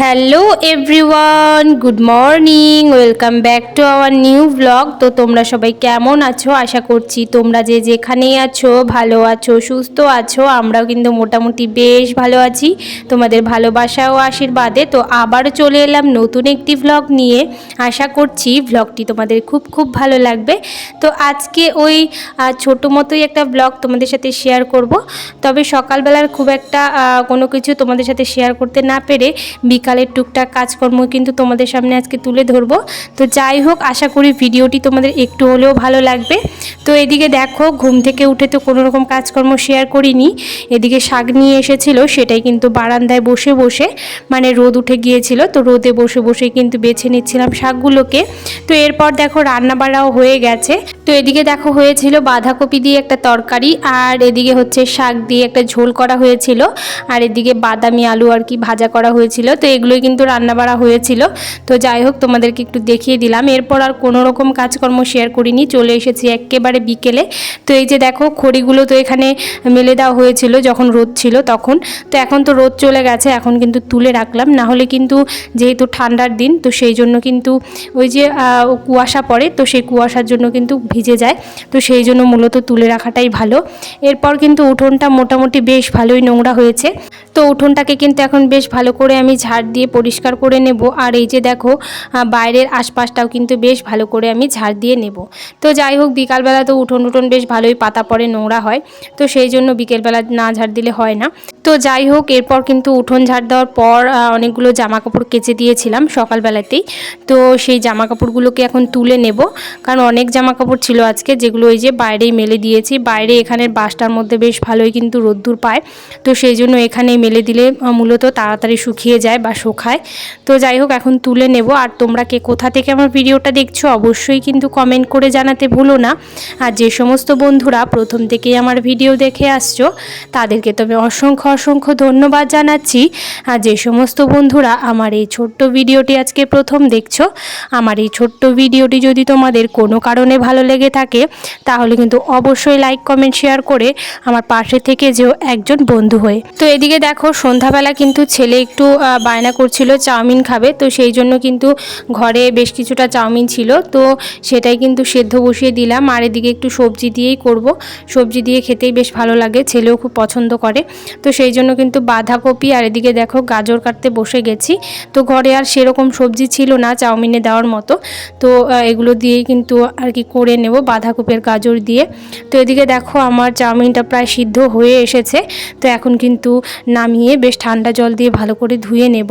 hello everyone, good morning, welcome back to our new blog. তো তোমরা সবাই কেমন আছো? আশা করছি তোমরা যে যেখানেই আছো, ভালো আছো, সুস্থ আছো, আমরাও কিন্তু মোটামুটি বেশ ভালো আছি। তোমাদের ভালোবাসা ও আশীর্বাদে। তো আবার চলে এলাম নতুন একটি ভ্লগ নিয়ে। আশা করছি ভ্লগটি তোমাদের খুব খুব ভালো লাগবে। তো আজকে ওই ছোটো মতোই একটা ব্লগ তোমাদের সাথে শেয়ার করব। তবে সকালবেলার খুব একটা কোনো কিছু তোমাদের সাথে শেয়ার করতে না পেরে বিকালের টুকটাক কাজকর্ম কিন্তু তোমাদের সামনে আজকে তুলে ধরবো। তো যাই হোক, আশা করি ভিডিওটি তোমাদের একটু হলেও ভালো লাগবে। তো এদিকে দেখো, ঘুম থেকে উঠে তো কোনো রকম কাজকর্ম শেয়ার করিনি। এদিকে শাক নিয়ে এসেছিল, সেটাই কিন্তু বারান্দায় বসে বসে মানে রোদ উঠে গিয়েছিল। তো রোদে বসে বসে কিন্তু বেছে নিচ্ছিলাম শাকগুলোকে। তো এরপর দেখো রান্না বাড়াও হয়ে গেছে। তো এদিকে দেখো, হয়েছিল বাঁধাকপি দিয়ে একটা তরকারি, আর এদিকে হচ্ছে শাক দিয়ে একটা ঝোল করা হয়েছিল। আর এদিকে বাদামি আলু আর কি ভাজা করা হয়েছিল। তো এগুলোই কিন্তু রান্না বাড়া হয়েছিল। তো যাই হোক, তোমাদেরকে একটু দেখিয়ে দিলাম। এরপর আর কোনো রকম কাজকর্ম শেয়ার করিনি। চলে এসেছি একেবারে বিকেলে। তো এই যে দেখো, খড়িগুলো তো এখানে মেলে দেওয়া হয়েছিল যখন রোদ ছিল তখন। তো এখন তো রোদ চলে গেছে, এখন কিন্তু তুলে রাখলাম। না হলে কিন্তু যেহেতু ঠান্ডার দিন, তো সেই জন্য কিন্তু ওই যে কুয়াশা পড়ে, তো সেই কুয়াশার জন্য কিন্তু ভিজে যায়। তো সেই জন্য মূলত তুলে রাখাটাই ভালো। এরপর কিন্তু উঠোনটা মোটামুটি বেশ ভালোই নোংরা হয়েছে। তো উঠোনটাকে কিন্তু এখন বেশ ভালো করে আমি ঝাড় দিয়ে পরিষ্কার করে নেব। আর এই যে দেখো বাইরের আশপাশটাও কিন্তু বেশ ভালো করে আমি ঝাড় দিয়ে নেব। তো যাই হোক, বিকালবেলা তো উঠোন উঠোন বেশ ভালোই পাতা পড়ে, নোংরা হয়। তো সেই জন্য বিকেলবেলা না ঝাড় দিলে হয় না। তো যাই হোক, এরপর কিন্তু উঠোন ঝাড় দেওয়ার পর অনেকগুলো জামা কাপড় কেচে দিয়েছিলাম সকালবেলাতেই। তো সেই জামা কাপড়গুলোকে এখন তুলে নেব। কারণ অনেক জামা কাপড় ছিল আজকে, যেগুলো ওই যে বাইরেই মেলে দিয়েছি। বাইরে এখানের বাসটার মধ্যে বেশ ভালোই কিন্তু রোদ্দুর পায়। তো সেই জন্য এখানে মেলে দিলে মূলত তাড়াতাড়ি শুকিয়ে যায় বা শুকায়। তো যাই হোক এখন তুলে নেব। আর তোমরা কে কোথা থেকে আমার ভিডিওটা দেখছ অবশ্যই কিন্তু কমেন্ট করে জানাতে ভুলো না। আর যে সমস্ত বন্ধুরা প্রথম থেকেই আমার ভিডিও দেখে আসছো তাদেরকে তবে অসংখ্য অসংখ্য ধন্যবাদ জানাচ্ছি। আর যে সমস্ত বন্ধুরা আমার এই ছোট্ট ভিডিওটি আজকে প্রথম দেখছ আমার এই ছোট্ট ভিডিওটি যদি তোমাদের কোনো কারণে ভালো লেগে থাকে তাহলে কিন্তু অবশ্যই লাইক কমেন্ট শেয়ার করে আমার পাশে থেকে যেও একজন বন্ধু হয়ে। তো এদিকে দেখো সন্ধ্যাবেলা কিন্তু ছেলে একটু আহ, বায়না করছিল, চাউমিন খাবে। তো সেই জন্য কিন্তু ঘরে বেশ কিছুটা চাউমিন ছিল। তো সেটাই কিন্তু সেদ্ধ বসিয়ে দিলাম। আর এদিকে একটু সবজি দিয়েই করব। সবজি দিয়ে খেতেই বেশ ভালো লাগে, ছেলেও খুব পছন্দ করে। তো সেই জন্য কিন্তু বাঁধাকপি আর এদিকে দেখো গাজর কাটতে বসে গেছি। তো ঘরে আর সেরকম সবজি ছিল না চাউমিনে দেওয়ার মতো। তো এগুলো দিয়েই কিন্তু আর কি করে নেব বাঁধাকপির গাজর দিয়ে। তো এদিকে দেখো আমার চাউমিনটা প্রায় সিদ্ধ হয়ে এসেছে। তো এখন কিন্তু নামিয়ে বেশ ঠান্ডা জল দিয়ে ভালো করে ধুয়ে নেব।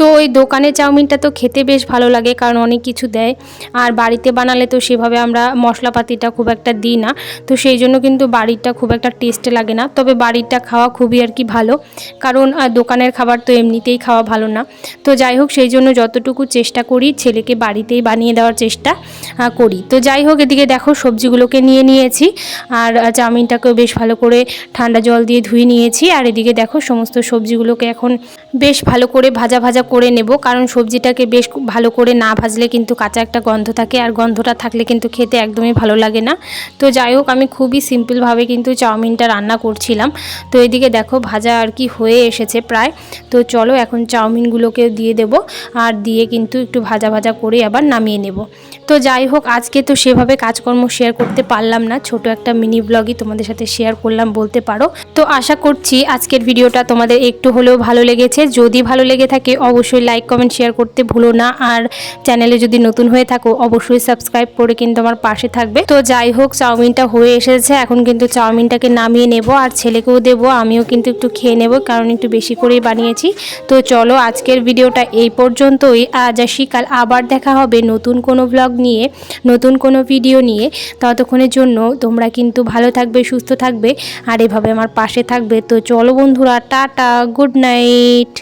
তো ওই দোকানের চাউমিনটা তো খেতে বেশ ভালো লাগে, কারণ অনেক কিছু দেয়। আর বাড়িতে বানালে তো সেভাবে আমরা মশলাপাতিটা খুব একটা দিই না। তো সেই জন্য কিন্তু বাড়িটা খুব একটা টেস্ট লাগে না। তবে বাড়িটা খাওয়া খুবই আর কি ভালো। কারণ দোকানের খাবার তো এমনিতেই খাওয়া ভালো না। তো যাই হোক, সেই জন্য যতটুকু চেষ্টা করি ছেলেকে বাড়িতেই বানিয়ে দেওয়ার চেষ্টা করি। তো যাই হোক, এদিকে দেখো সবজিগুলোকে নিয়ে নিয়েছি। আর চাউমিনটাকেও বেশ ভালো করে ঠান্ডা জল দিয়ে ধুয়ে নিয়েছি। আর এদিকে দেখো সমস্ত সবজিগুলোকে এখন বেশ ভালো করে ভাজা ভাজা করে নেব, কারণ সবজিটাকে বেশ ভালো করে না ভাজলে কিন্তু কাঁচা একটা গন্ধ থাকে আর গন্ধটা থাকলে কিন্তু খেতে একদমই ভালো লাগে না। তো যাই হোক, আমি খুবই সিম্পলভাবে কিন্তু চাউমিনটা রান্না করছিলাম। তো এদিকে দেখো ভাজা আর কি হয়ে এসেছে প্রায়। তো চলো এখন চাউমিনগুলোকে দিয়ে দেব আর দিয়ে কিন্তু একটু ভাজা ভাজা করে আবার নামিয়ে নেব। তো যাই হোক, আজকে তো সেভাবে কাজকর্ম শেয়ার করতে পারলাম না। ছোট একটা মিনি ব্লগই তোমাদের সাথে শেয়ার করলাম, বলতে পারো। তো আশা করছি আজকের ভিডিওটা তোমাদের একটু হলেও ভালো লেগেছে। যদি ভালো লেগে থাকে অবশ্যই লাইক কমেন্ট শেয়ার করতে ভুলো না। আর চ্যানেলে যদি নতুন হয়ে থাকো, অবশ্যই সাবস্ক্রাইব করে কিন্তু আমার পাশে থাকবে। তো যাই হোক, চাউমিনটা হয়ে এসেছে। এখন কিন্তু চাউমিনটাকে নামিয়ে নেব আর ছেলেকেও দেবো। আমিও কিন্তু একটু খেয়ে নেব, কারণ একটু বেশি করেই বানিয়েছি। তো চলো, আজকের ভিডিওটা এই পর্যন্তই। আজ আসি, কাল আবার দেখা হবে নতুন কোনো ব্লগ নিয়ে, নতুন কোনো ভিডিও নিয়ে। ততক্ষণের জন্য তোমরা কিন্তু ভালো থাকবে, সুস্থ থাকবে, আর এভাবে আমার পাশে থাকবে। তো চলো বন্ধুরা, টাটা গুড নাইট